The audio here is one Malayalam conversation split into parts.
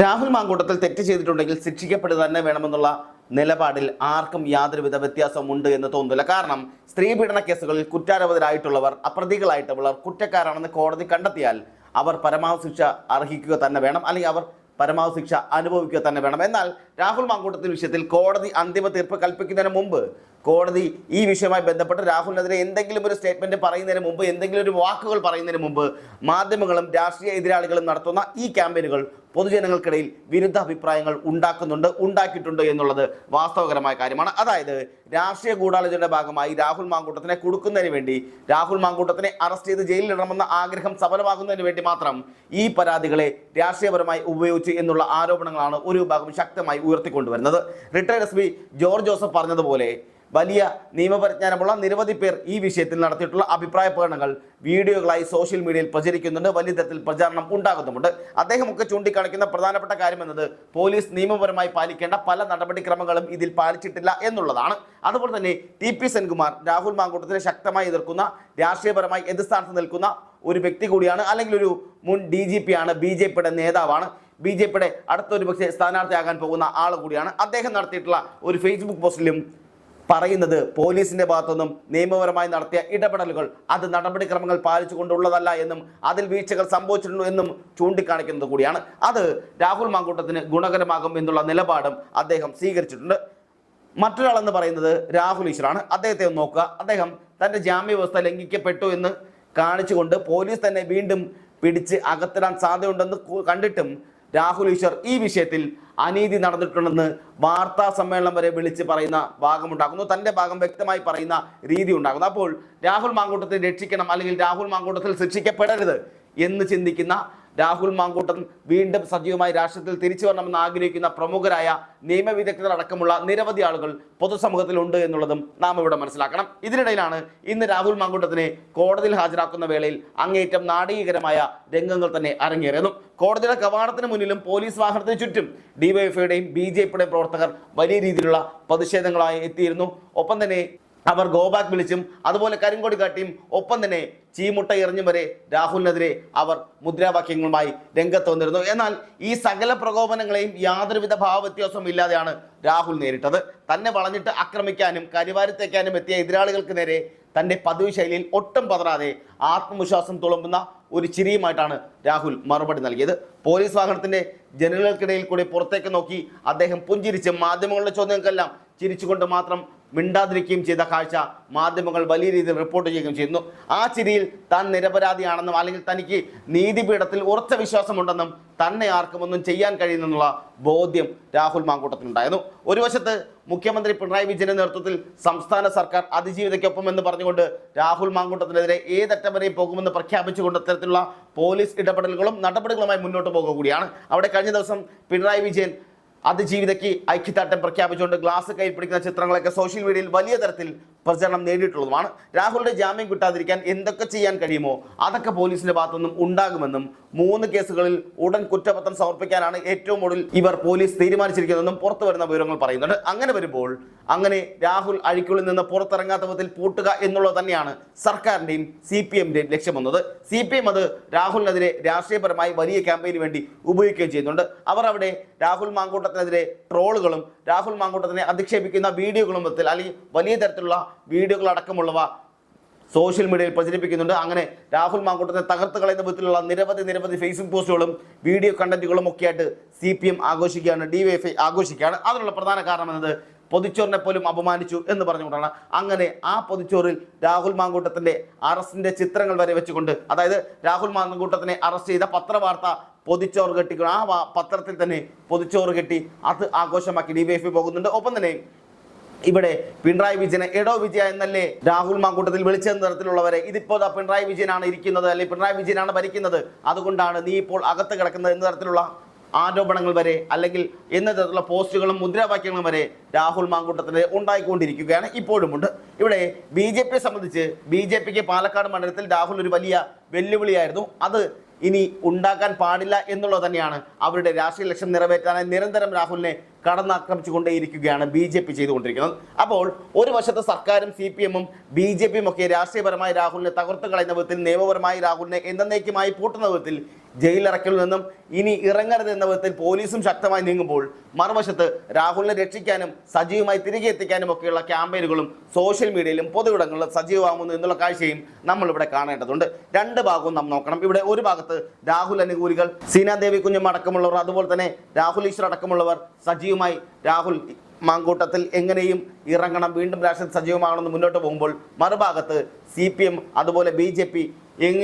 രാഹുൽ മാങ്കൂട്ടത്തിൽ തെറ്റ് ചെയ്തിട്ടുണ്ടെങ്കിൽ ശിക്ഷിക്കപ്പെടുക തന്നെ വേണമെന്നുള്ള നിലപാടിൽ ആർക്കും യാതൊരുവിധ വ്യത്യാസവും ഉണ്ട് എന്ന് തോന്നുന്നില്ല. കാരണം സ്ത്രീ പീഡന കേസുകളിൽ കുറ്റാരോപിതരായിട്ടുള്ളവർ അപ്രതികളായിട്ടുള്ളവർ കുറ്റക്കാരാണെന്ന് കോടതി കണ്ടെത്തിയാൽ അവർ പരമാവധി ശിക്ഷ അർഹിക്കുക തന്നെ വേണം അല്ലെങ്കിൽ അവർ പരമാവധി ശിക്ഷ അനുഭവിക്കുക തന്നെ വേണം. എന്നാൽ രാഹുൽ മാങ്കൂട്ടത്തിന്റെ വിഷയത്തിൽ കോടതി അന്തിമ തീർപ്പ് കൽപ്പിക്കുന്നതിന് മുമ്പ് കോടതി ഈ വിഷയവുമായി ബന്ധപ്പെട്ട് രാഹുലിനെതിരെ എന്തെങ്കിലും ഒരു സ്റ്റേറ്റ്മെന്റ് പറയുന്നതിന് മുമ്പ് എന്തെങ്കിലും ഒരു വാക്കുകൾ പറയുന്നതിന് മുമ്പ് മാധ്യമങ്ങളും രാഷ്ട്രീയ എതിരാളികളും നടത്തുന്ന ഈ ക്യാമ്പയിനുകൾ പൊതുജനങ്ങൾക്കിടയിൽ വിരുദ്ധ അഭിപ്രായങ്ങൾ ഉണ്ടാക്കുന്നുണ്ട് ഉണ്ടാക്കിയിട്ടുണ്ട് എന്നുള്ളത് വാസ്തവകരമായ കാര്യമാണ്. അതായത് രാഷ്ട്രീയ ഗൂഢാലോചനയുടെ ഭാഗമായി രാഹുൽ മാങ്കൂട്ടത്തിനെ കൊടുക്കുന്നതിന് വേണ്ടി രാഹുൽ മാങ്കൂട്ടത്തിനെ അറസ്റ്റ് ചെയ്ത് ജയിലിലിടണമെന്ന ആഗ്രഹം സഫലമാകുന്നതിന് വേണ്ടി മാത്രം ഈ പരാതികളെ രാഷ്ട്രീയപരമായി ഉപയോഗിച്ച് എന്നുള്ള ആരോപണങ്ങളാണ് ഒരു വിഭാഗം ശക്തമായി ഉയർത്തിക്കൊണ്ടുവരുന്നത്. റിട്ടയർഡ് എസ് ജോർജ് ജോസഫ് പറഞ്ഞതുപോലെ വലിയ നിയമപരിജ്ഞാനമുള്ള നിരവധി പേർ ഈ വിഷയത്തിൽ നടത്തിയിട്ടുള്ള അഭിപ്രായ പ്രകടനങ്ങൾ വീഡിയോകളായി സോഷ്യൽ മീഡിയയിൽ പ്രചരിക്കുന്നുണ്ട്. വലിയ തരത്തിൽ പ്രചാരണം ഉണ്ടാകുന്നുമുണ്ട്. അദ്ദേഹമൊക്കെ ചൂണ്ടിക്കാണിക്കുന്ന പ്രധാനപ്പെട്ട കാര്യം എന്നത് പോലീസ് നിയമപരമായി പാലിക്കേണ്ട പല നടപടിക്രമങ്ങളും ഇതിൽ പാലിച്ചിട്ടില്ല എന്നുള്ളതാണ്. അതുപോലെ തന്നെ ടി പി സെൻകുമാർ രാഹുൽ മാങ്കൂട്ടത്തിനെ ശക്തമായി എതിർക്കുന്ന രാഷ്ട്രീയപരമായി എതിർസ്ഥാനത്ത് നിൽക്കുന്ന ഒരു വ്യക്തി കൂടിയാണ് അല്ലെങ്കിൽ ഒരു മുൻ ഡി ജി പി ആണ് ബി ജെ പിയുടെ നേതാവാണ്. ബി ജെ പിയുടെ അടുത്തൊരു പക്ഷേ സ്ഥാനാർത്ഥിയാകാൻ പോകുന്ന ആൾ കൂടിയാണ്. അദ്ദേഹം നടത്തിയിട്ടുള്ള ഒരു ഫേസ്ബുക്ക് പോസ്റ്റിലും പറയുന്നത് പോലീസിന്റെ ഭാഗത്തുനിന്നും നിയമപരമായി നടത്തിയ ഇടപെടലുകൾ. അത് നടപടിക്രമങ്ങൾ പാലിച്ചുകൊണ്ടുള്ളതല്ല എന്നും അതിൽ വീഴ്ചകൾ സംഭവിച്ചിട്ടുണ്ട് എന്നും ചൂണ്ടിക്കാണിക്കുന്നത് കൂടിയാണ്. അത് രാഹുൽ മാങ്കൂട്ടത്തിന് ഗുണകരമാകും എന്നുള്ള നിലപാടും അദ്ദേഹം സ്വീകരിച്ചിട്ടുണ്ട്. മറ്റൊരാളെന്ന് പറയുന്നത് രാഹുൽ ഈശ്വറാണ് അദ്ദേഹത്തെ ഒന്ന് നോക്കുക. അദ്ദേഹം തന്റെ ജാമ്യവ്യവസ്ഥ ലംഘിക്കപ്പെട്ടു എന്ന് കാണിച്ചുകൊണ്ട് പോലീസ് തന്നെ വീണ്ടും പിടിച്ച് അകത്തിടാൻ സാധ്യതയുണ്ടെന്ന് കണ്ടിട്ടും രാഹുൽ ഈശ്വർ ഈ വിഷയത്തിൽ അനീതി നടന്നിട്ടുണ്ടെന്ന് വാർത്താ സമ്മേളനം വരെ വിളിച്ച് പറയുന്ന ഭാഗമുണ്ടാകുന്നു തന്റെ ഭാഗം വ്യക്തമായി പറയുന്ന രീതി ഉണ്ടാകുന്നു അപ്പോൾ രാഹുൽ മാങ്കൂട്ടത്തെ രക്ഷിക്കണം അല്ലെങ്കിൽ രാഹുൽ മാങ്കൂട്ടത്തിൽ ശിക്ഷിക്കപ്പെടരുത് എന്ന് ചിന്തിക്കുന്ന രാഹുൽ മാങ്കൂട്ടം വീണ്ടും സജീവമായി രാഷ്ട്രീയത്തിൽ തിരിച്ചു വരണമെന്ന് ആഗ്രഹിക്കുന്ന പ്രമുഖരായ നിയമവിദഗ്ധരടക്കമുള്ള നിരവധി ആളുകൾ പൊതുസമൂഹത്തിലുണ്ട് എന്നുള്ളതും നാം ഇവിടെ മനസ്സിലാക്കണം. ഇതിനിടയിലാണ് ഇന്ന് രാഹുൽ മാങ്കൂട്ടത്തിനെ കോടതിയിൽ ഹാജരാക്കുന്ന വേളയിൽ അങ്ങേയറ്റം നാടകീകരമായ രംഗങ്ങൾ തന്നെ അരങ്ങേറിയതും. കോടതിയുടെ കവാടത്തിന് മുന്നിലും പോലീസ് വാഹനത്തിന് ചുറ്റും ഡിവൈഎഫ്ഐയുടെയും ബി ജെ പിയുടെയും പ്രവർത്തകർ വലിയ രീതിയിലുള്ള പ്രതിഷേധങ്ങളായി എത്തിയിരുന്നു. ഒപ്പം തന്നെ അവർ ഗോബാക്ക് വിളിച്ചും അതുപോലെ കരിങ്കൊടി കാട്ടിയും ഒപ്പം തന്നെ ചീമുട്ട എറിഞ്ഞും വരെ രാഹുലിനെതിരെ അവർ മുദ്രാവാക്യങ്ങളുമായി രംഗത്ത് വന്നിരുന്നു. എന്നാൽ ഈ സകല പ്രകോപനങ്ങളെയും യാതൊരുവിധ ഭാവവ്യത്യാസവും ഇല്ലാതെയാണ് രാഹുൽ നേരിട്ടത്. തന്നെ വളഞ്ഞിട്ട് ആക്രമിക്കാനും കരിവാരത്തേക്കാനും എത്തിയ എതിരാളികൾക്ക് നേരെ തന്റെ പതിവ് ശൈലിയിൽ ഒട്ടും പതറാതെ ആത്മവിശ്വാസം തുളുമ്പുന്ന ഒരു ചിരിയുമായിട്ടാണ് രാഹുൽ മറുപടി നൽകിയത്. പോലീസ് വാഹനത്തിന്റെ ജനലുകൾക്കിടയിൽ കൂടി പുറത്തേക്ക് നോക്കി അദ്ദേഹം പുഞ്ചിരിച്ച് മാധ്യമങ്ങളുടെ ചോദ്യങ്ങൾക്കെല്ലാം ചിരിച്ചുകൊണ്ട് മാത്രം മിണ്ടാതിരിക്കുകയും ചെയ്ത കാഴ്ച മാധ്യമങ്ങൾ വലിയ രീതിയിൽ റിപ്പോർട്ട് ചെയ്യുകയും ചെയ്യുന്നു. ആ ചിരിയിൽ താൻ നിരപരാധിയാണെന്നും അല്ലെങ്കിൽ തനിക്ക് നീതിപീഠത്തിൽ ഉറച്ച വിശ്വാസമുണ്ടെന്നും തന്നെ ആർക്കും ഒന്നും ചെയ്യാൻ കഴിയുന്നെന്നുള്ള ബോധ്യം രാഹുൽ മാങ്കൂട്ടത്തിനുണ്ടായിരുന്നു ഒരു വശത്ത് മുഖ്യമന്ത്രി പിണറായി വിജയന്റെ നേതൃത്വത്തിൽ സംസ്ഥാന സർക്കാർ അതിജീവിതയ്ക്കൊപ്പം എന്ന് പറഞ്ഞുകൊണ്ട് രാഹുൽ മാങ്കൂട്ടത്തിനെതിരെ ഏതറ്റം വരെയും പോകുമെന്ന് പ്രഖ്യാപിച്ചുകൊണ്ട് അത്തരത്തിലുള്ള പോലീസ് ഇടപെടലുകളും നടപടികളുമായി മുന്നോട്ട് പോകുക കൂടിയാണ് അവിടെ കഴിഞ്ഞ ദിവസം പിണറായി വിജയൻ അതിജീവിതയ്ക്ക് ഐക്യദാർഢ്യം പ്രഖ്യാപിച്ചുകൊണ്ട് ഗ്ലാസ് കയ്യിൽ പിടിക്കുന്ന ചിത്രങ്ങളൊക്കെ സോഷ്യൽ മീഡിയയിൽ വലിയ തരത്തിൽ പ്രചരണം നേടിയിട്ടുള്ളതുമാണ്. രാഹുലിന്റെ ജാമ്യം കിട്ടാതിരിക്കാൻ എന്തൊക്കെ ചെയ്യാൻ കഴിയുമോ അതൊക്കെ പോലീസിന്റെ ഭാഗത്തുനിന്നും ഉണ്ടാകുമെന്നും മൂന്ന് കേസുകളിൽ ഉടൻ കുറ്റപത്രം സമർപ്പിക്കാനാണ് ഏറ്റവും ഒടുവിൽ ഇവർ പോലീസ് തീരുമാനിച്ചിരിക്കുന്നതെന്നും പുറത്തു വരുന്ന വിവരങ്ങൾ പറയുന്നുണ്ട്. അങ്ങനെ വരുമ്പോൾ അങ്ങനെ രാഹുൽ അഴിക്കുള്ളിൽ നിന്ന് പുറത്തിറങ്ങാത്ത വിധത്തിൽ പൂട്ടുക എന്നുള്ളത് തന്നെയാണ് സർക്കാരിന്റെയും സി പി എമ്മിന്റെയും ലക്ഷ്യമെന്നത് സി പി എം അത് രാഹുലിനെതിരെ രാഷ്ട്രീയപരമായി വലിയ ക്യാമ്പയിന് വേണ്ടി ഉപയോഗിക്കുകയും ചെയ്യുന്നുണ്ട്. അവർ അവിടെ രാഹുൽ മാങ്കൂട്ടത്തിനെതിരെ ട്രോളുകളും രാഹുൽ മാങ്കൂട്ടത്തിനെ അധിക്ഷേപിക്കുന്ന വീഡിയോകളും കുടുംബത്തിൽ അല്ലെങ്കിൽ വലിയ തരത്തിലുള്ള വീഡിയോകൾ അടക്കമുള്ളവ സോഷ്യൽ മീഡിയയിൽ പ്രചരിപ്പിക്കുന്നുണ്ട്. അങ്ങനെ രാഹുൽ മാങ്കൂട്ടത്തെ തകർത്ത് കളയുന്ന വിധത്തിലുള്ള നിരവധി നിരവധി ഫേസ്ബുക്ക് പോസ്റ്റുകളും വീഡിയോ കണ്ടന്റുകളും ഒക്കെയായിട്ട് സി പി എം ആഘോഷിക്കുകയാണ് ഡി വൈ എഫ് ഐ ആഘോഷിക്കുകയാണ്. അതിനുള്ള പ്രധാന കാരണം എന്നത് പൊതിച്ചോറിനെ പോലും അപമാനിച്ചു എന്ന് പറഞ്ഞുകൊണ്ടാണ് അങ്ങനെ ആ പൊതിച്ചോറിൽ രാഹുൽ മാങ്കൂട്ടത്തിന്റെ അറസ്റ്റിന്റെ ചിത്രങ്ങൾ വരെ വെച്ചുകൊണ്ട് അതായത് രാഹുൽ മാങ്കൂട്ടത്തിനെ അറസ്റ്റ് ചെയ്ത പത്രവാർത്ത പൊതിച്ചോറ് കെട്ടി ആ പത്രത്തിൽ തന്നെ പൊതിച്ചോറ് കെട്ടി അത് ആഘോഷമാക്കി ഡി പോകുന്നുണ്ട്. ഒപ്പം തന്നെ ഇവിടെ പിണറായി വിജയനെ എടോ വിജയ എന്നല്ലേ രാഹുൽ മാങ്കൂട്ടത്തിൽ വിളിച്ചെന്ന തരത്തിലുള്ളവരെ ഇതിപ്പോ പിണറായി വിജയനാണ് ഇരിക്കുന്നത് അല്ലെങ്കിൽ പിണറായി വിജയനാണ് ഭരിക്കുന്നത്. അതുകൊണ്ടാണ് നീ ഇപ്പോൾ അകത്ത് കിടക്കുന്നത് എന്ന തരത്തിലുള്ള ആരോപണങ്ങൾ വരെ അല്ലെങ്കിൽ എന്ന തരത്തിലുള്ള പോസ്റ്റുകളും മുദ്രാവാക്യങ്ങളും വരെ രാഹുൽ മാങ്കൂട്ടത്തിന് ഉണ്ടായിക്കൊണ്ടിരിക്കുകയാണ്. ഇപ്പോഴുമുണ്ട് ഇവിടെ ബി ജെ പിയെ സംബന്ധിച്ച് ബി ജെ പിക്ക് പാലക്കാട് മണ്ഡലത്തിൽ രാഹുൽ ഒരു വലിയ വെല്ലുവിളിയായിരുന്നു. അത് ഇനി ഉണ്ടാക്കാൻ പാടില്ല എന്നുള്ളത് തന്നെയാണ് അവരുടെ രാഷ്ട്രീയ ലക്ഷ്യം നിറവേറ്റാനായി നിരന്തരം രാഹുലിനെ കടന്നാക്രമിച്ചുകൊണ്ടേയിരിക്കുകയാണ് ബി ജെ പി ചെയ്തുകൊണ്ടിരിക്കുന്നത്. അപ്പോൾ ഒരു വശത്ത് സർക്കാരും സി പി എമ്മും ബി ജെ പിയും ഒക്കെ രാഷ്ട്രീയപരമായി രാഹുലിനെ തകർത്ത് കളയുന്ന വിധത്തിൽ നിയമപരമായി രാഹുലിനെ എന്നേക്കുമായി പൂട്ടുന്ന വിധത്തിൽ ജയിലിറക്കലിൽ നിന്നും ഇനി ഇറങ്ങരുത് എന്ന വിധത്തിൽ പോലീസും ശക്തമായി നീങ്ങുമ്പോൾ മറുവശത്ത് രാഹുലിനെ രക്ഷിക്കാനും സജീവമായി തിരികെ എത്തിക്കാനും ഒക്കെയുള്ള ക്യാമ്പയിനുകളും സോഷ്യൽ മീഡിയയിലും പൊതുവിടങ്ങളിലും സജീവമാകുന്നു എന്നുള്ള കാഴ്ചയും നമ്മളിവിടെ കാണേണ്ടതുണ്ട്. രണ്ട് ഭാഗവും നാം നോക്കണം. ഇവിടെ ഒരു ഭാഗത്ത് രാഹുൽ അനുകൂലികൾ സീനാദേവി കുഞ്ഞമ്മ അടക്കമുള്ളവർ അതുപോലെ തന്നെ രാഹുൽ ഈശ്വർ അടക്കമുള്ളവർ സജീവമായി രാഹുൽ മാങ്കൂട്ടത്തിൽ എങ്ങനെയും ഇറങ്ങണം. വീണ്ടും രാഷ്ട്രീയ സജീവമാകണമെന്ന് മുന്നോട്ട് പോകുമ്പോൾ മറുഭാഗത്ത് സി പി എം അതുപോലെ ബി ജെ പി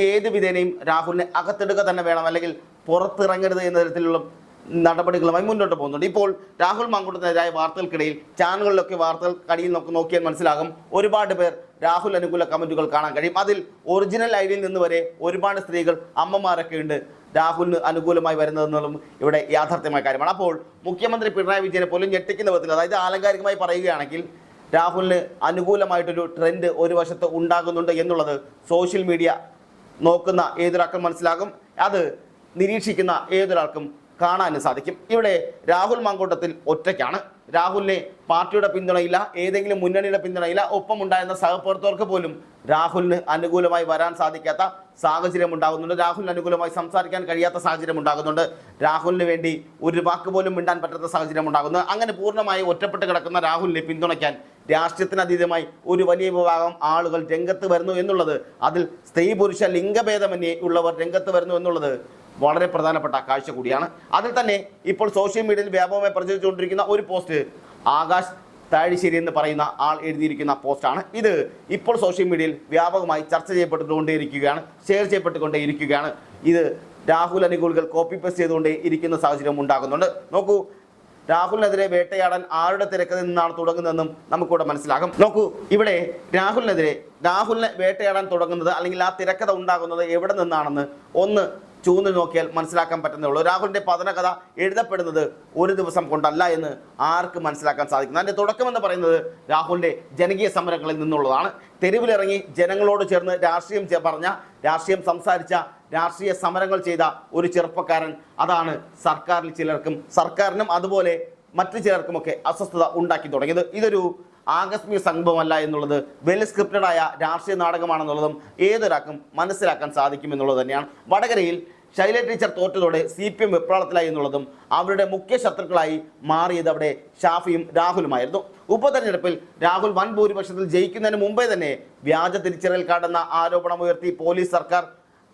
ഏത് വിധേനയും രാഹുലിനെ അകത്തെടുക്കുക തന്നെ വേണം. അല്ലെങ്കിൽ പുറത്തിറങ്ങരുത് എന്ന തരത്തിലുള്ള നടപടികളുമായി മുന്നോട്ട് പോകുന്നുണ്ട്. ഇപ്പോൾ രാഹുൽ മാങ്കൂട്ടത്തിനെതിരായ വാർത്തകൾക്കിടയിൽ ചാനലുകളിലൊക്കെ വാർത്തകൾ കടിയിൽ നോക്കി നോക്കിയാൽ മനസ്സിലാകും. ഒരുപാട് പേർ രാഹുൽ അനുകൂല കമന്റുകൾ കാണാൻ കഴിയും. അതിൽ ഒറിജിനൽ ലൈവിൽ നിന്ന് വരെ ഒരുപാട് സ്ത്രീകൾ അമ്മമാരൊക്കെ ഉണ്ട് രാഹുലിന് അനുകൂലമായി വരുന്നതെന്നുള്ളതും ഇവിടെ യാഥാർത്ഥ്യമായ കാര്യമാണ്. അപ്പോൾ മുഖ്യമന്ത്രി പിണറായി വിജയനെ പോലും ഞെട്ടിക്കുന്ന വിധത്തിൽ അതായത് ആലങ്കാരികമായി പറയുകയാണെങ്കിൽ രാഹുലിന് അനുകൂലമായിട്ടൊരു ട്രെൻഡ് ഒരു വശത്ത് ഉണ്ടാകുന്നുണ്ട് എന്നുള്ളത് സോഷ്യൽ മീഡിയ നോക്കുന്ന ഏതൊരാൾക്കും മനസ്സിലാകും. അത് നിരീക്ഷിക്കുന്ന ഏതൊരാൾക്കും കാണാനും സാധിക്കും. ഇവിടെ രാഹുൽ മാങ്കോട്ടത്തിൽ ഒറ്റയ്ക്കാണ്. രാഹുലിനെ പാർട്ടിയുടെ പിന്തുണയില്ല ഏതെങ്കിലും മുന്നണിയുടെ പിന്തുണയില്ല ഒപ്പം ഉണ്ടായിരുന്ന സഹപ്രവർത്തകർക്ക് പോലും രാഹുലിന് അനുകൂലമായി വരാൻ സാധിക്കാത്ത സാഹചര്യം ഉണ്ടാകുന്നുണ്ട്. രാഹുലിന് അനുകൂലമായി സംസാരിക്കാൻ കഴിയാത്ത സാഹചര്യം ഉണ്ടാകുന്നുണ്ട്. രാഹുലിന് വേണ്ടി ഒരു വാക്ക് പോലും മിണ്ടാൻ പറ്റാത്ത സാഹചര്യം ഉണ്ടാകുന്നു. അങ്ങനെ പൂർണമായി ഒറ്റപ്പെട്ട് കിടക്കുന്ന രാഹുലിനെ പിന്തുണയ്ക്കാൻ രാഷ്ട്രീയത്തിനതീതമായി ഒരു വലിയ വിഭാഗം ആളുകൾ രംഗത്ത് വരുന്നു എന്നുള്ളത് അതിൽ സ്ത്രീ പുരുഷ ലിംഗഭേദമന്യേ ഉള്ളവർ രംഗത്ത് വരുന്നു എന്നുള്ളത് വളരെ പ്രധാനപ്പെട്ട കാഴ്ച കൂടിയാണ്. അതിൽ തന്നെ ഇപ്പോൾ സോഷ്യൽ മീഡിയയിൽ വ്യാപകമായി പ്രചരിച്ചുകൊണ്ടിരിക്കുന്ന ഒരു പോസ്റ്റ് ആകാശ് താഴിശ്ശേരി എന്ന് പറയുന്ന ആൾ എഴുതിയിരിക്കുന്ന പോസ്റ്റാണ് ഇത് ഇപ്പോൾ സോഷ്യൽ മീഡിയയിൽ വ്യാപകമായി ചർച്ച ചെയ്യപ്പെട്ടുകൊണ്ടേയിരിക്കുകയാണ് ഷെയർ ചെയ്യപ്പെട്ടുകൊണ്ടേയിരിക്കുകയാണ്. ഇത് രാഹുൽ അനുകൂലികൾ കോപ്പി പേസ്റ്റ് ചെയ്തുകൊണ്ടേ ഇരിക്കുന്ന സാഹചര്യം ഉണ്ടാകുന്നുണ്ട്. നോക്കൂ രാഹുലിനെതിരെ വേട്ടയാടാൻ ആരുടെ തിരക്കഥയിൽ നിന്നാണ് തുടങ്ങുന്നതെന്നും നമുക്കിവിടെ മനസ്സിലാകും. നോക്കൂ ഇവിടെ രാഹുലിനെതിരെ രാഹുലിനെ വേട്ടയാടാൻ തുടങ്ങുന്നത് അല്ലെങ്കിൽ ആ തിരക്കഥ ഉണ്ടാകുന്നത് എവിടെ നിന്നാണെന്ന് ഒന്ന് ചൂന്ന് നോക്കിയാൽ മനസ്സിലാക്കാൻ പറ്റുന്നേ ഉള്ളൂ രാഹുലിന്റെ പതനകഥ എഴുതപ്പെടുന്നത് ഒരു ദിവസം കൊണ്ടല്ല എന്ന് ആർക്ക് മനസ്സിലാക്കാൻ സാധിക്കും അതിന്റെ തുടക്കം എന്ന് പറയുന്നത് രാഹുലിന്റെ ജനകീയ സമരങ്ങളിൽ നിന്നുള്ളതാണ്. തെരുവിലിറങ്ങി ജനങ്ങളോട് ചേർന്ന് രാഷ്ട്രീയം പറഞ്ഞ രാഷ്ട്രീയം സംസാരിച്ച രാഷ്ട്രീയ സമരങ്ങൾ ചെയ്ത ഒരു ചെറുപ്പക്കാരൻ അതാണ് സർക്കാരിൽ ചിലർക്കും സർക്കാരിനും അതുപോലെ മറ്റു ചിലർക്കുമൊക്കെ അസ്വസ്ഥത ഉണ്ടാക്കി തുടങ്ങിയത്. ഇതൊരു ആകസ്മിക സംഭവമല്ല എന്നുള്ളത് വെൽ സ്ക്രിപ്റ്റഡ് ആയ രാഷ്ട്രീയ നാടകമാണെന്നുള്ളതും ഏതൊരാൾക്കും മനസ്സിലാക്കാൻ സാധിക്കും എന്നുള്ളത് തന്നെയാണ്. വടകരയിൽ ശൈല ടീച്ചർ തോറ്റതോടെ സി പി എം വെപ്രാളത്തിലായി എന്നുള്ളതും അവരുടെ മുഖ്യ ശത്രുക്കളായി മാറിയത് അവിടെ ഷാഫിയും രാഹുലുമായിരുന്നു. ഉപതെരഞ്ഞെടുപ്പിൽ രാഹുൽ വൻ ഭൂരിപക്ഷത്തിൽ ജയിക്കുന്നതിന് മുമ്പേ തന്നെ വ്യാജ തിരിച്ചറിയൽ കാർഡെന്ന ആരോപണമുയർത്തി പോലീസ് സർക്കാർ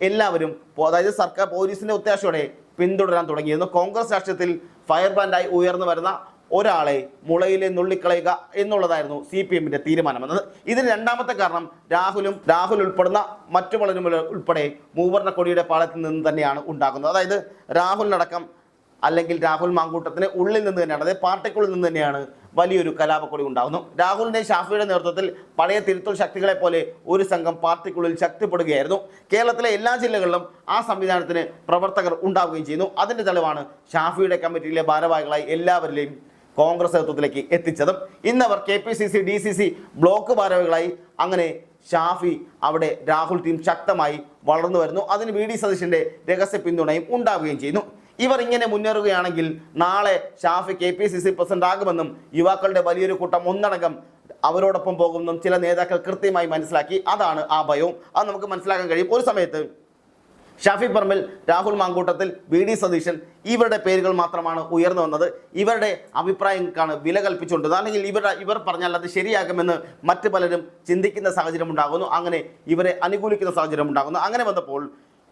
എല്ലാവരും അതായത് സർക്കാർ പോലീസിന്റെ ഒത്താശയോടെ പിന്തുടരാൻ തുടങ്ങിയിരുന്നു. കോൺഗ്രസ് രാഷ്ട്രീയത്തിൽ ഫയർ ബാൻഡായി ഉയർന്നു വരുന്ന ഒരാളെ മുളയിലെ നുള്ളിക്കളയുക എന്നുള്ളതായിരുന്നു സി പി എമ്മിന്റെ തീരുമാനമെന്നത്. ഇതിന് രണ്ടാമത്തെ കാരണം രാഹുലും രാഹുൽ ഉൾപ്പെടുന്ന മറ്റു പലരും ഉൾപ്പെടെ മൂവർണ കൊടിയുടെ പാളത്തിൽ നിന്ന് തന്നെയാണ് ഉണ്ടാകുന്നത്. അതായത് രാഹുലിനടക്കം അല്ലെങ്കിൽ രാഹുൽ മാങ്കൂട്ടത്തിന് ഉള്ളിൽ നിന്ന് തന്നെയാണ് അതായത് പാർട്ടിക്കുള്ളിൽ നിന്ന് തന്നെയാണ് വലിയൊരു കലാപക്കൊടി ഉണ്ടാകുന്നു രാഹുലിന്റെ ഷാഫിയുടെ നേതൃത്വത്തിൽ പഴയ തിരുത്തൽ ശക്തികളെ പോലെ ഒരു സംഘം പാർട്ടിക്കുള്ളിൽ ശക്തിപ്പെടുകയായിരുന്നു. കേരളത്തിലെ എല്ലാ ജില്ലകളിലും ആ സംവിധാനത്തിന് പ്രവർത്തകർ ഉണ്ടാവുകയും ചെയ്യുന്നു. അതിന്റെ തെളിവാണ് ഷാഫിയുടെ കമ്മിറ്റിയിലെ ഭാരവാഹികളായി എല്ലാവരിലെയും കോൺഗ്രസ് നേതൃത്വത്തിലേക്ക് എത്തിച്ചതും ഇന്നവർ K P C C D C C block ഭാരവാഹികളായി അങ്ങനെ ഷാഫി അവിടെ രാഹുൽ ടീം ശക്തമായി വളർന്നു വരുന്നു. അതിന് വി ഡി സതീശന്റെ രഹസ്യ പിന്തുണയും ഉണ്ടാവുകയും ചെയ്യുന്നു. ഇവർ ഇങ്ങനെ മുന്നേറുകയാണെങ്കിൽ നാളെ Shafi K P C C president ആകുമെന്നും യുവാക്കളുടെ വലിയൊരു കൂട്ടം ഒന്നടങ്കം അവരോടൊപ്പം പോകുമെന്നും ചില നേതാക്കൾ കൃത്യമായി മനസ്സിലാക്കി. അതാണ് ആ ഭയവും. അത് നമുക്ക് മനസ്സിലാക്കാൻ കഴിയും. ഒരു സമയത്ത് ഷാഫി പറമ്പിൽ രാഹുൽ മാങ്കൂട്ടത്തിൽ വി ഡി സതീശൻ ഇവരുടെ പേരുകൾ മാത്രമാണ് ഉയർന്നു വന്നത്. ഇവരുടെ അഭിപ്രായങ്ങൾക്കാണ് വില കൽപ്പിച്ചുകൊണ്ട് അല്ലെങ്കിൽ ഇവരുടെ ഇവർ പറഞ്ഞാൽ അത് ശരിയാകുമെന്ന് മറ്റു പലരും ചിന്തിക്കുന്ന സാഹചര്യം ഉണ്ടാകുന്നു. അങ്ങനെ ഇവരെ അനുകൂലിക്കുന്ന സാഹചര്യം ഉണ്ടാകുന്നു. അങ്ങനെ വന്നപ്പോൾ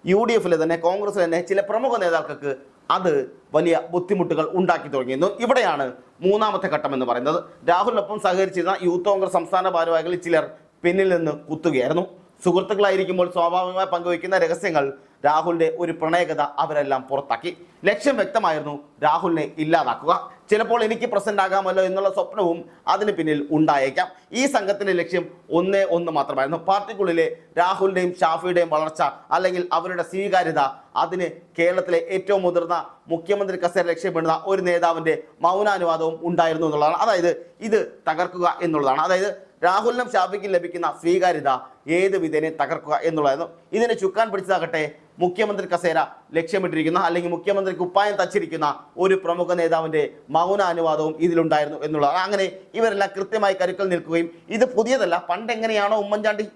യു ഡി എഫിലെ തന്നെ കോൺഗ്രസിലെ തന്നെ ചില പ്രമുഖ നേതാക്കൾക്ക് അത് വലിയ ബുദ്ധിമുട്ടുകൾ ഉണ്ടാക്കി തുടങ്ങിയിരുന്നു. ഇവിടെയാണ് മൂന്നാമത്തെ ഘട്ടം എന്ന് പറയുന്നത്. രാഹുലിനൊപ്പം സഹകരിച്ചിരുന്ന യൂത്ത് കോൺഗ്രസ് സംസ്ഥാന ഭാരവാഹികളിൽ ചിലർ പിന്നിൽ നിന്ന് കുത്തുകയായിരുന്നു. സുഹൃത്തുക്കളായിരിക്കുമ്പോൾ സ്വാഭാവികമായി പങ്കുവയ്ക്കുന്ന രഹസ്യങ്ങൾ രാഹുലിന്റെ ഒരു പ്രണയകഥ അവരെല്ലാം പുറത്താക്കി. ലക്ഷ്യം വ്യക്തമായിരുന്നു രാഹുലിനെ ഇല്ലാതാക്കുക. ചിലപ്പോൾ എനിക്ക് പ്രസന്റ് ആകാമല്ലോ എന്നുള്ള സ്വപ്നവും അതിന് പിന്നിൽ ഉണ്ടായേക്കാം. ഈ സംഘത്തിന്റെ ലക്ഷ്യം ഒന്നേ ഒന്ന് മാത്രമായിരുന്നു. പാർട്ടിക്കുള്ളിലെ രാഹുലിന്റെയും ഷാഫിയുടെയും വളർച്ച അല്ലെങ്കിൽ അവരുടെ സ്വീകാര്യത അതിന് കേരളത്തിലെ ഏറ്റവും മുതിർന്ന മുഖ്യമന്ത്രി കസേര ലക്ഷ്യപ്പെടുന്ന ഒരു നേതാവിന്റെ മൗനാനുവാദവും ഉണ്ടായിരുന്നു എന്നുള്ളതാണ്. അതായത് ഇത് തകർക്കുക എന്നുള്ളതാണ്. അതായത് രാഹുലിനും ഷാഫിക്കും ലഭിക്കുന്ന സ്വീകാര്യത ഏത് വിധേനെ തകർക്കുക എന്നുള്ളതായിരുന്നു. ഇതിനെ ചുക്കാൻ പിടിച്ചതാകട്ടെ മുഖ്യമന്ത്രി കസേര ലക്ഷ്യമിട്ടിരിക്കുന്ന അല്ലെങ്കിൽ മുഖ്യമന്ത്രി കുപ്പായം തച്ചിരിക്കുന്ന ഒരു പ്രമുഖ നേതാവിന്റെ മൗന അനുവാദവും ഇതിലുണ്ടായിരുന്നു എന്നുള്ളതാണ്. അങ്ങനെ ഇവരെല്ലാം കൃത്യമായി കരുക്കൾ നിൽക്കുകയും ഇത് പുതിയതല്ല പണ്ട് എങ്ങനെയാണോ ഉമ്മൻചാണ്ടി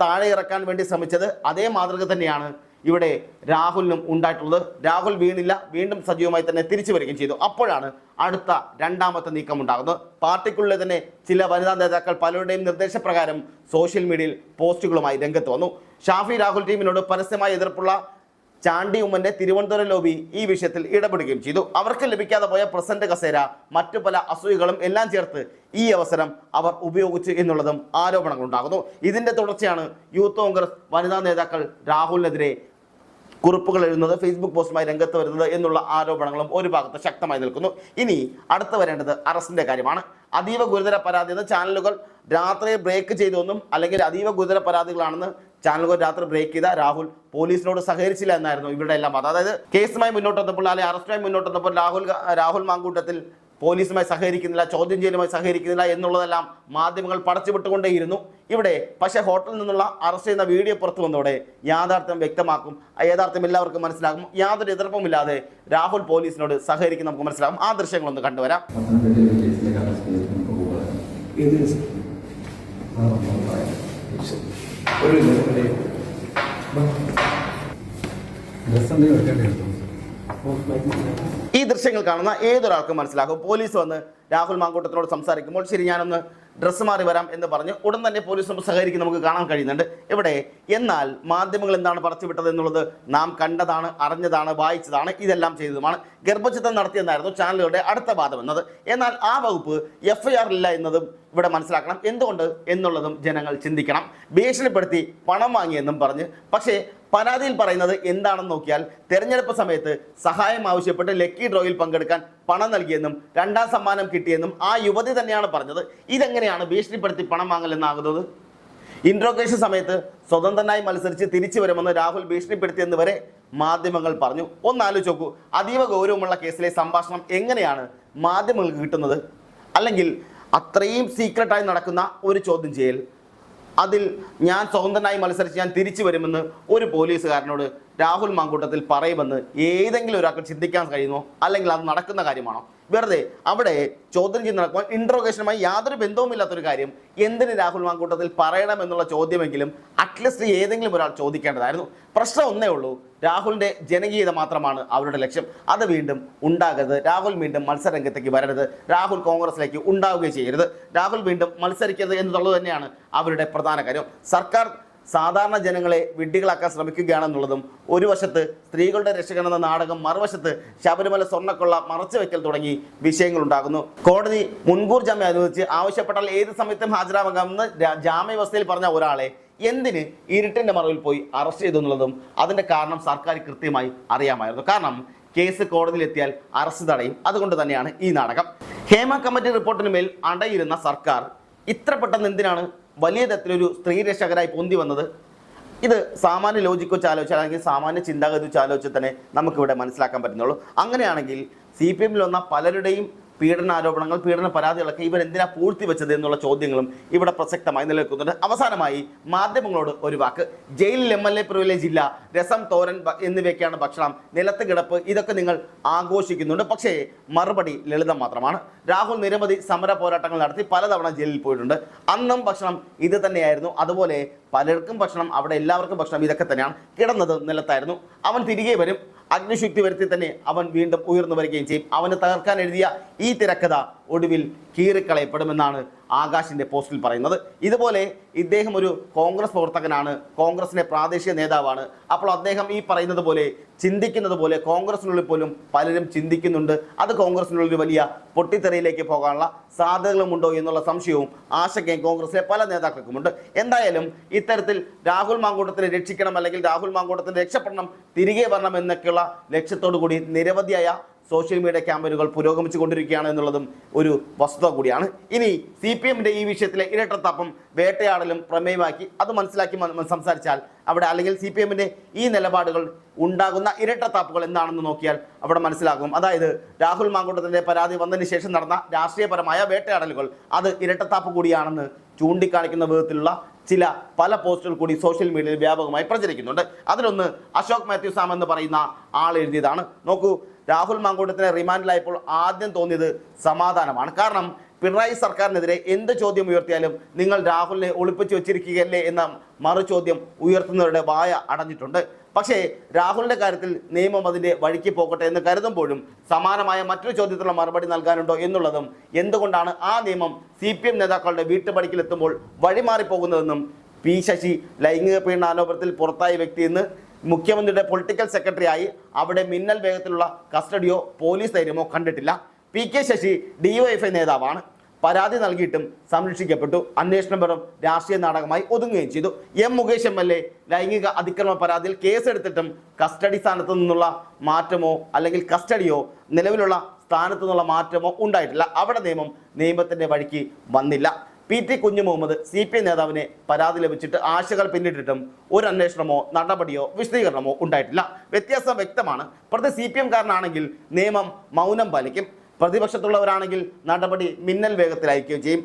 താഴെ ഇറക്കാൻ വേണ്ടി ശ്രമിച്ചത് അതേ മാതൃക തന്നെയാണ് ഇവിടെ രാഹുലിനും ഉണ്ടായിട്ടുള്ളത്. രാഹുൽ വീണില്ല. വീണ്ടും സജീവമായി തന്നെ തിരിച്ചു വരികയും ചെയ്തു. അപ്പോഴാണ് അടുത്ത രണ്ടാമത്തെ നീക്കം ഉണ്ടാകുന്നത് പാർട്ടിക്കുള്ളിൽ തന്നെ ചില വനിതാ നേതാക്കൾ പലരുടെയും നിർദ്ദേശപ്രകാരം സോഷ്യൽ മീഡിയയിൽ പോസ്റ്റുകളുമായി രംഗത്ത് വന്നു. ഷാഫി രാഹുൽ ടീമിനോട് പരസ്യമായി എതിർപ്പുള്ള ചാണ്ടി ഉമ്മന്റെ തിരുവനന്തപുരം ലോബി ഈ വിഷയത്തിൽ ഇടപെടുകയും ചെയ്തു. അവർക്ക് ലഭിക്കാതെ പോയ പ്രസന്റ് കസേര മറ്റു പല അസൂയകളും എല്ലാം ചേർത്ത് ഈ അവസരം അവർ ഉപയോഗിച്ചു എന്നുള്ളതും ആരോപണങ്ങൾ ഉണ്ടാകുന്നു ഇതിന്റെ തുടർച്ചയാണ് യൂത്ത് കോൺഗ്രസ് വനിതാ നേതാക്കൾ രാഹുലിനെതിരെ കുറിപ്പുകൾ എഴുതുന്നത് ഫേസ്ബുക്ക് പോസ്റ്റുമായി രംഗത്ത് വരുന്നത് എന്നുള്ള ആരോപണങ്ങളും ഒരു ഭാഗത്ത് ശക്തമായി നിൽക്കുന്നു. ഇനി അടുത്ത് വരേണ്ടത് അറസ്റ്റിന്റെ കാര്യമാണ്. അതീവ ഗുരുതര പരാതി എന്ന് ചാനലുകൾ രാത്രി ബ്രേക്ക് ചെയ്തൊന്നും അല്ലെങ്കിൽ അതീവ ഗുരുതര പരാതികളാണെന്ന് ചാനലുകൾ രാത്രി ബ്രേക്ക് ചെയ്ത രാഹുൽ പോലീസിനോട് സഹകരിച്ചില്ല എന്നായിരുന്നു ഇവരുടെ എല്ലാം അതായത് കേസുമായി മുന്നോട്ട് വന്നപ്പോൾ അല്ലെങ്കിൽ അറസ്റ്റുമായി മുന്നോട്ട് വന്നപ്പോൾ രാഹുൽ രാഹുൽ മാങ്കൂട്ടത്തിൽ പോലീസുമായി സഹകരിക്കുന്നില്ല ചോദ്യം ചെയ്യലുമായി സഹകരിക്കുന്നില്ല എന്നുള്ളതെല്ലാം മാധ്യമങ്ങൾ പടച്ചുവിട്ടുകൊണ്ടേയിരുന്നു. ഇവിടെ പക്ഷേ ഹോട്ടലിൽ നിന്നുള്ള അറസ്റ്റ് ചെയ്യുന്ന വീഡിയോ പുറത്തു വന്നതോടെ യാഥാർത്ഥ്യം വ്യക്തമാക്കും. യാഥാർത്ഥ്യം എല്ലാവർക്കും മനസ്സിലാകും. യാതൊരു എതിർപ്പുമില്ലാതെ രാഹുൽ പോലീസിനോട് സഹകരിക്കും നമുക്ക് മനസ്സിലാകും. ആ ദൃശ്യങ്ങളൊന്ന് കണ്ടുവരാം. ഒരു മിനിറ്റ്. ഡ്രസ് എന്തെങ്കിലും വെക്കേണ്ടി ഈ ദൃശ്യങ്ങൾ കാണുന്ന ഏതൊരാൾക്കും മനസ്സിലാകും. പോലീസ് വന്ന് രാഹുൽ മാങ്കൂട്ടത്തിനോട് സംസാരിക്കുമ്പോൾ ശരി ഞാനൊന്ന് ഡ്രസ്സ് മാറി വരാം എന്ന് പറഞ്ഞ്. ഉടൻ തന്നെ പോലീസിനോട് സഹകരിക്കും നമുക്ക് കാണാൻ കഴിയുന്നുണ്ട്. ഇവിടെ എന്നാൽ മാധ്യമങ്ങൾ എന്താണ് പറച്ചുവിട്ടത് എന്നുള്ളത് നാം കണ്ടതാണ് അറിഞ്ഞതാണ് വായിച്ചതാണ് ഇതെല്ലാം ചെയ്തതുമാണ്. ഗർഭചിത്രം നടത്തിയെന്നായിരുന്നു ചാനലുകളുടെ അടുത്ത വാദം എന്നത്. എന്നാൽ ആ വകുപ്പ് എഫ് ഐ ഇല്ല എന്നതും ഇവിടെ മനസ്സിലാക്കണം. എന്തുകൊണ്ട് എന്നുള്ളതും ജനങ്ങൾ ചിന്തിക്കണം. ഭീഷണിപ്പെടുത്തി പണം വാങ്ങിയെന്നും പറഞ്ഞ്. പക്ഷേ പരാതിയിൽ പറയുന്നത് എന്താണെന്ന് നോക്കിയാൽ തെരഞ്ഞെടുപ്പ് സമയത്ത് സഹായം ആവശ്യപ്പെട്ട് ലക്കി ഡ്രോയിൽ പങ്കെടുക്കാൻ പണം നൽകിയെന്നും രണ്ടാം സമ്മാനം കിട്ടിയെന്നും ആ യുവതി തന്നെയാണ് പറഞ്ഞത്. ഇതെങ്ങനെയാണ് ഭീഷണിപ്പെടുത്തി പണം വാങ്ങലെന്നാകുന്നത്? ഇൻട്രോഗേഷൻ സമയത്ത് സ്വതന്ത്രനായി മത്സരിച്ച് തിരിച്ചു വരുമെന്ന് രാഹുൽ ഭീഷണിപ്പെടുത്തിയെന്ന് വരെ മാധ്യമങ്ങൾ പറഞ്ഞു. ഒന്ന് ആലോചിച്ച് നോക്കൂ അതീവ ഗൗരവമുള്ള കേസിലെ സംഭാഷണം എങ്ങനെയാണ് മാധ്യമങ്ങൾക്ക് കിട്ടുന്നത്? അല്ലെങ്കിൽ അത്രയും സീക്രട്ടായി നടക്കുന്ന ഒരു ചോദ്യം ചെയ്യൽ അതിൽ ഞാൻ സ്വതന്ത്രനായി മത്സരിച്ച് ഞാൻ തിരിച്ചു വരുമെന്ന് ഒരു പോലീസുകാരനോട് രാഹുൽ മാങ്കൂട്ടത്തിൽ പറയുമെന്ന് ഏതെങ്കിലും ഒരാൾക്ക് ചിന്തിക്കാൻ കഴിയുമോ? അല്ലെങ്കിൽ അത് നടക്കുന്ന കാര്യമാണോ? വെറുതെ അവിടെ ചോദ്യം ചെയ്ത് നടക്കുമ്പോൾ ഇൻട്രോഗേഷനുമായി യാതൊരു ബന്ധവുമില്ലാത്തൊരു കാര്യം എന്തിന് രാഹുൽ മാങ്കൂട്ടത്തിൽ പറയണമെന്നുള്ള ചോദ്യമെങ്കിലും അറ്റ്ലീസ്റ്റ് ഏതെങ്കിലും ഒരാൾ ചോദിക്കേണ്ടതായിരുന്നു. പ്രശ്നം ഒന്നേ ഉള്ളൂ രാഹുലിന്റെ ജനകീയത മാത്രമാണ് അവരുടെ ലക്ഷ്യം. അത് വീണ്ടും ഉണ്ടാകരുത്. രാഹുൽ വീണ്ടും മത്സരരംഗത്തേക്ക് വരരുത്. രാഹുൽ കോൺഗ്രസിലേക്ക് ഉണ്ടാവുകയും ചെയ്യരുത്. രാഹുൽ വീണ്ടും മത്സരിക്കരുത് എന്നുള്ളത് തന്നെയാണ് അവരുടെ പ്രധാന കാര്യം. സർക്കാർ സാധാരണ ജനങ്ങളെ വിഡ്ഢികളാക്കാൻ ശ്രമിക്കുകയാണെന്നുള്ളതും ഒരു വശത്ത് സ്ത്രീകളുടെ രക്ഷകൻ എന്ന നാടകം മറുവശത്ത് ശബരിമല സ്വർണക്കൊള്ള മറച്ചു വെക്കൽ തുടങ്ങി വിഷയങ്ങൾ ഉണ്ടാകുന്നു കോടതി മുൻകൂർ ജാമ്യം അനുവദിച്ച് ആവശ്യപ്പെട്ടാൽ ഏത് സമയത്തും ഹാജരാകാമെന്ന് ജാമ്യാവസ്ഥയിൽ പറഞ്ഞ ഒരാളെ എന്തിന് ഇരുട്ടിന്റെ മറവിൽ പോയി അറസ്റ്റ് ചെയ്തു എന്നുള്ളതും അതിന്റെ കാരണം സർക്കാർ കൃത്യമായി അറിയാമായിരുന്നു. കാരണം കേസ് കോടതിയിലെത്തിയാൽ അറസ്റ്റ് തടയും. അതുകൊണ്ട് തന്നെയാണ് ഈ നാടകം. ഹേമ കമ്മിറ്റി റിപ്പോർട്ടിന് മേൽ അടയിരുന്ന സർക്കാർ ഇത്ര പെട്ടെന്ന് എന്തിനാണ് വലിയ തരത്തിലൊരു സ്ത്രീ രക്ഷകരായി പൊന്തി വന്നത് ഇത് സാമാന്യ ലോജിക്ക് വെച്ച് ആലോചിച്ചാൽ അല്ലെങ്കിൽ സാമാന്യ ചിന്താഗതി വെച്ച് ആലോചിച്ചാൽ തന്നെ നമുക്കിവിടെ മനസ്സിലാക്കാൻ പറ്റുന്നുള്ളൂ. അങ്ങനെയാണെങ്കിൽ സി പി എമ്മിൽ വന്ന പലരുടെയും പീഡന ആരോപണങ്ങൾ പീഡന പരാതികളൊക്കെ ഇവർ എന്തിനാ പൂഴ്ത്തി വെച്ചത് എന്നുള്ള ചോദ്യങ്ങളും ഇവിടെ പ്രസക്തമായി നിലനിൽക്കുന്നുണ്ട്. അവസാനമായി മാധ്യമങ്ങളോട് ഒരു വാക്ക്. ജയിലിൽ എം എൽ എ പ്രിവിലേജ് ഇല്ല രസം തോരൻ എന്നിവയൊക്കെയാണ് ഭക്ഷണം നിലത്ത് കിടപ്പ് ഇതൊക്കെ നിങ്ങൾ ആഘോഷിക്കുന്നുണ്ട്. പക്ഷേ മറുപടി ലളിതം മാത്രമാണ്. രാഹുൽ നിരവധി സമര പോരാട്ടങ്ങൾ നടത്തി പലതവണ ജയിലിൽ പോയിട്ടുണ്ട്. അന്നും ഭക്ഷണം ഇത് തന്നെയായിരുന്നു. അതുപോലെ പലർക്കും ഭക്ഷണം അവിടെ എല്ലാവർക്കും ഭക്ഷണം ഇതൊക്കെ തന്നെയാണ്. കിടന്നത് നിലത്തായിരുന്നു. അവൻ തിരികെ വരും. അഗ്നിശുക്തി വരുത്തി തന്നെ അവൻ വീണ്ടും ഉയർന്നു വരികയും ചെയ്യും. അവന് തകർക്കാൻ എഴുതിയ ഈ തിരക്കഥ ഒടുവിൽ കീറിക്കളയപ്പെടുമെന്നാണ് ആകാശിന്റെ പോസ്റ്റിൽ പറയുന്നത്. ഇതുപോലെ ഇദ്ദേഹം ഒരു കോൺഗ്രസ് പ്രവർത്തകനാണ് കോൺഗ്രസിന്റെ പ്രാദേശിക നേതാവാണ്. അപ്പോൾ അദ്ദേഹം ഈ പറയുന്നത് പോലെ ചിന്തിക്കുന്നത് പോലെ കോൺഗ്രസിനുള്ളിൽ പോലും പലരും ചിന്തിക്കുന്നുണ്ട്. അത് കോൺഗ്രസിനുള്ളിൽ വലിയ പൊട്ടിത്തെറിയിലേക്ക് പോകാനുള്ള സാധ്യതകളുമുണ്ടോ എന്നുള്ള സംശയവും ആശങ്കയും കോൺഗ്രസിലെ പല നേതാക്കൾക്കുമുണ്ട്. എന്തായാലും ഇത്തരത്തിൽ രാഹുൽ മാങ്കൂട്ടത്തിനെ രക്ഷിക്കണം അല്ലെങ്കിൽ രാഹുൽ മാങ്കൂട്ടത്തിന് രക്ഷപ്പെടണം തിരികെ വരണം എന്നൊക്കെയുള്ള ലക്ഷ്യത്തോടു കൂടി നിരവധിയായ സോഷ്യൽ മീഡിയ ക്യാമ്പയിനുകൾ പുരോഗമിച്ചു കൊണ്ടിരിക്കുകയാണ് എന്നുള്ളതും ഒരു വസ്തുത കൂടിയാണ്. ഇനി സി പി എമ്മിന്റെ ഈ വിഷയത്തിലെ ഇരട്ടത്താപ്പം വേട്ടയാടലും പ്രമേയമാക്കി അത് മനസ്സിലാക്കി സംസാരിച്ചാൽ അവിടെ അല്ലെങ്കിൽ സി പി എമ്മിന്റെ ഈ നിലപാടുകൾ ഉണ്ടാകുന്ന ഇരട്ടത്താപ്പുകൾ എന്താണെന്ന് നോക്കിയാൽ അവിടെ മനസ്സിലാകും. അതായത് രാഹുൽ മാങ്കൂട്ടത്തിന്റെ പരാതി വന്നതിന് ശേഷം നടന്ന രാഷ്ട്രീയപരമായ വേട്ടയാടലുകൾ അത് ഇരട്ടത്താപ്പ് കൂടിയാണെന്ന് ചൂണ്ടിക്കാണിക്കുന്ന വിധത്തിലുള്ള ചില പല പോസ്റ്റുകൾ കൂടി സോഷ്യൽ മീഡിയയിൽ വ്യാപകമായി പ്രചരിക്കുന്നുണ്ട്. അതിലൊന്ന് അശോക് മാത്യു സാം എന്ന് പറയുന്ന ആൾ എഴുതിയതാണ്. നോക്കൂ രാഹുൽ മാങ്കൂട്ടത്തിനെ റിമാൻഡിലായപ്പോൾ ആദ്യം തോന്നിയത് സമാധാനമാണ്. കാരണം പിണറായി സർക്കാരിനെതിരെ എന്ത് ചോദ്യം ഉയർത്തിയാലും നിങ്ങൾ രാഹുലിനെ ഒളിപ്പിച്ചു വെച്ചിരിക്കുകയല്ലേ എന്ന മറു ചോദ്യം ഉയർത്തുന്നവരുടെ വായ അടഞ്ഞിട്ടുണ്ട്. പക്ഷേ രാഹുലിന്റെ കാര്യത്തിൽ നിയമം അതിന്റെ വഴിക്ക് പോകട്ടെ എന്ന് കരുതുമ്പോഴും സമാനമായ മറ്റൊരു ചോദ്യത്തിനുള്ള മറുപടി നൽകാനുണ്ടോ എന്നുള്ളതും എന്തുകൊണ്ടാണ് ആ നിയമം സി പി എം നേതാക്കളുടെ വീട്ടുപടിക്കിലെത്തുമ്പോൾ വഴിമാറിപ്പോകുന്നതെന്നും പി ശശി ലൈംഗിക പീഡനാരോപണത്തിൽ പുറത്തായ വ്യക്തി എന്ന് മുഖ്യമന്ത്രിയുടെ പൊളിറ്റിക്കൽ സെക്രട്ടറിയായി അവിടെ മിന്നൽ വേഗത്തിലുള്ള കസ്റ്റഡിയോ പോലീസ് ധൈര്യമോ കണ്ടിട്ടില്ല. പി കെ ശശി ഡിവൈഎഫ്ഐ നേതാവാണ്. പരാതി നൽകിയിട്ടും സംരക്ഷിക്കപ്പെട്ടു. അന്വേഷണം വെറും രാഷ്ട്രീയ നാടകമായി ഒതുങ്ങുകയും ചെയ്തു. M Mukesh M L A ലൈംഗിക അതിക്രമ പരാതിയിൽ കേസെടുത്തിട്ടും കസ്റ്റഡി സ്ഥാനത്തു നിന്നുള്ള മാറ്റമോ അല്ലെങ്കിൽ കസ്റ്റഡിയോ നിലവിലുള്ള സ്ഥാനത്തു നിന്നുള്ള മാറ്റമോ ഉണ്ടായിട്ടില്ല. അവിടെ നിയമം നിയമത്തിന്റെ വഴിക്ക് വന്നില്ല. പി ടി കുഞ്ഞു മുഹമ്മദ് സി പി ഐ നേതാവിനെ പരാതി ലഭിച്ചിട്ട് ആശകൾ പിന്നിട്ടിട്ടും ഒരു അന്വേഷണമോ നടപടിയോ വിശദീകരണമോ ഉണ്ടായിട്ടില്ല. വ്യത്യാസം വ്യക്തമാണ്. പ്രതി സി പി എംകാരനാണെങ്കിൽ നിയമം മൗനം പാലിക്കും. പ്രതിപക്ഷത്തുള്ളവരാണെങ്കിൽ നടപടി മിന്നൽ വേഗത്തിലയക്കുകയും ചെയ്യും.